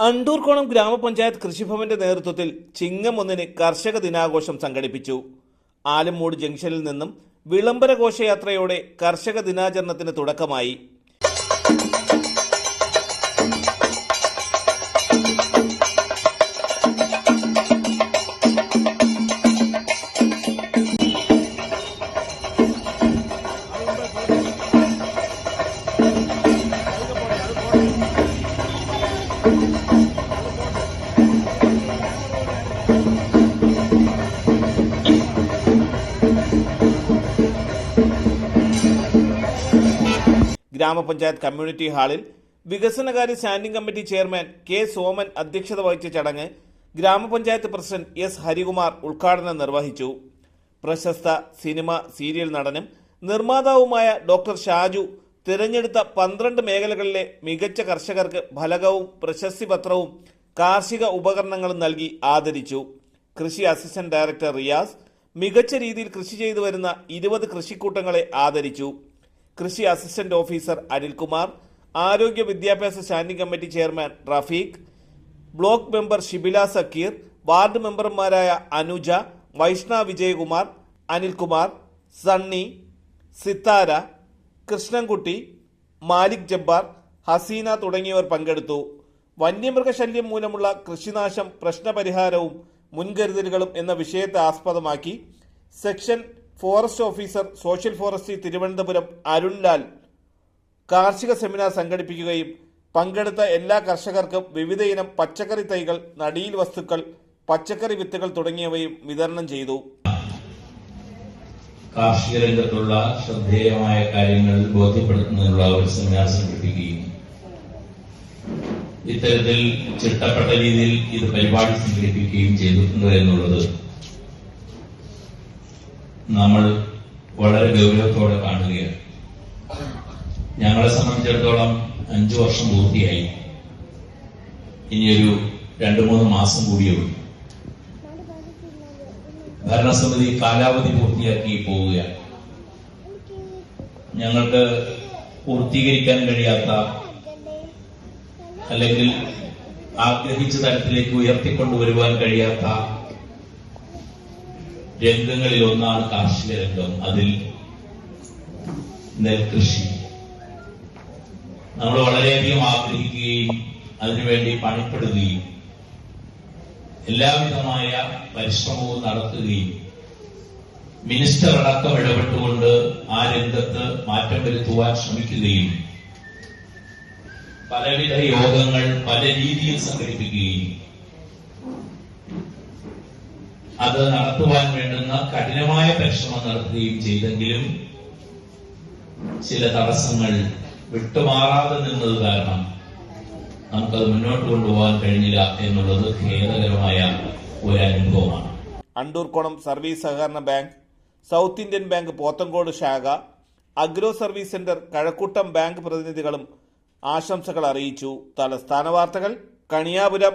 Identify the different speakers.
Speaker 1: അണ്ടൂർക്കോണം ഗ്രാമപഞ്ചായത്ത് കൃഷിഭവന്റെ നേതൃത്വത്തിൽ ചിങ്ങം ഒന്നിന് കർഷക ദിനാഘോഷം സംഘടിപ്പിച്ചു. ആലമ്മൂട് ജംഗ്ഷനിൽ നിന്നും വിളംബര ഘോഷയാത്രയോടെ കർഷക ദിനാചരണത്തിന് തുടക്കമായി. ഗ്രാമപഞ്ചായത്ത് കമ്മ്യൂണിറ്റി ഹാളിൽ വികസനകാര്യ standing committee chairman K Soman അധ്യക്ഷത വഹിച്ച ചടങ്ങ് ഗ്രാമപഞ്ചായത്ത് പ്രസിഡന്റ് എസ് ഹരികുമാർ ഉദ്ഘാടനം നിർവഹിച്ചു. പ്രശസ്ത സിനിമ സീരിയൽ നടനും നിർമ്മാതാവുമായ ഡോക്ടർ ഷാജു തിരഞ്ഞെടുത്ത പന്ത്രണ്ട് മേഖലകളിലെ മികച്ച കർഷകർക്ക് ഫലകവും പ്രശസ്തി പത്രവും കാർഷിക ഉപകരണങ്ങളും നൽകി ആദരിച്ചു. കൃഷി അസിസ്റ്റന്റ് ഡയറക്ടർ റിയാസ് മികച്ച രീതിയിൽ കൃഷി ചെയ്തു വരുന്ന ഇരുപത് കൃഷിക്കൂട്ടങ്ങളെ ആദരിച്ചു. കൃഷി അസിസ്റ്റന്റ് ഓഫീസർ അനിൽകുമാർ ആരോഗ്യ വിദ്യാഭ്യാസ standing committee chairman Rafeeq block member Shibila Sakkeer ward മെമ്പർമാരായ അനുജ വൈഷ്ണ വിജയകുമാർ അനിൽകുമാർ സണ്ണി സിത്താര കൃഷ്ണൻകുട്ടി മാലിക് ജബ്ബാർ ഹസീന തുടങ്ങിയവർ പങ്കെടുത്തു. വന്യമൃഗശല്യം മൂലമുള്ള കൃഷിനാശം പ്രശ്നപരിഹാരവും മുൻകരുതലുകളും എന്ന വിഷയത്തെ ആസ്പദമാക്കി section forest officer social forestry Thiruvananthapuram Arunlal കാർഷിക സെമിനാർ സംഘടിപ്പിക്കുകയും പങ്കെടുത്ത എല്ലാ കർഷകർക്കും വിവിധ ഇനം പച്ചക്കറി തൈകൾ നടീൽ വസ്തുക്കൾ പച്ചക്കറി വിത്തുകൾ തുടങ്ങിയവയും വിതരണം ചെയ്തു.
Speaker 2: കാർഷിക രംഗത്തുള്ള ശ്രദ്ധേയമായ കാര്യങ്ങൾ ബോധ്യപ്പെടുത്തുന്നതിനുള്ള ഒരു സെമിനാർ സംഘടിപ്പിക്കുകയും ഇത്തരത്തിൽ ചിട്ടപ്പെട്ട രീതിയിൽ ഇത് പരിപാടി സംഘടിപ്പിക്കുകയും ചെയ്തിട്ടുണ്ട് എന്നുള്ളത് നമ്മൾ വളരെ ഗൗരവത്തോടെ കാണുകയാണ്. ഞങ്ങളെ സംബന്ധിച്ചിടത്തോളം അഞ്ചു വർഷം പൂർത്തിയായി. ഇനിയൊരു രണ്ടു മൂന്ന് മാസം കൂടിയേ ഉള്ളൂ. ഭരണസമിതി കാലാവധി പൂർത്തിയാക്കി പോവുകയാണ്. ഞങ്ങൾക്ക് പൂർത്തീകരിക്കാൻ കഴിയാത്ത അല്ലെങ്കിൽ ആഗ്രഹിച്ച തരത്തിലേക്ക് ഉയർത്തിക്കൊണ്ടുവരുവാൻ കഴിയാത്ത രംഗങ്ങളിൽ ഒന്നാണ് കാർഷിക രംഗം. അതിൽ നെൽകൃഷി. നമ്മൾ വളരെയധികം ആഗ്രഹിക്കുകയും അതിനുവേണ്ടി പണിപ്പെടുകയും എല്ലാവിധമായ പരിശ്രമവും നടത്തുകയും മിനിസ്റ്റർ അടക്കം ഇടപെട്ടുകൊണ്ട് ആ രംഗത്ത് മാറ്റം വരുത്തുവാൻ ശ്രമിക്കുകയും പലവിധ യോഗങ്ങൾ പല രീതിയിൽ സംഘടിപ്പിക്കുകയും അത് നടത്തുവാൻ വേണ്ടുന്ന കഠിനമായ പരിശ്രമം നടത്തുകയും ചെയ്തെങ്കിലും ചില തടസ്സങ്ങൾ വിട്ടുമാറാതെ നിന്നത് കാരണം നമുക്കത് മുന്നോട്ട് കൊണ്ടുപോകാൻ കഴിഞ്ഞില്ല എന്നുള്ളത് ഖേദകരമായ ഒരു അനുഭവമാണ്.
Speaker 1: അണ്ടൂർക്കോണം സർവീസ് സഹകരണ bank South Indian bank Pothencode ശാഖ agro service centre Kazhakkoottam bank പ്രതിനിധികളും ആശംസകൾ അറിയിച്ചു. തലസ്ഥാന വാർത്തകൾ കണിയാപുരം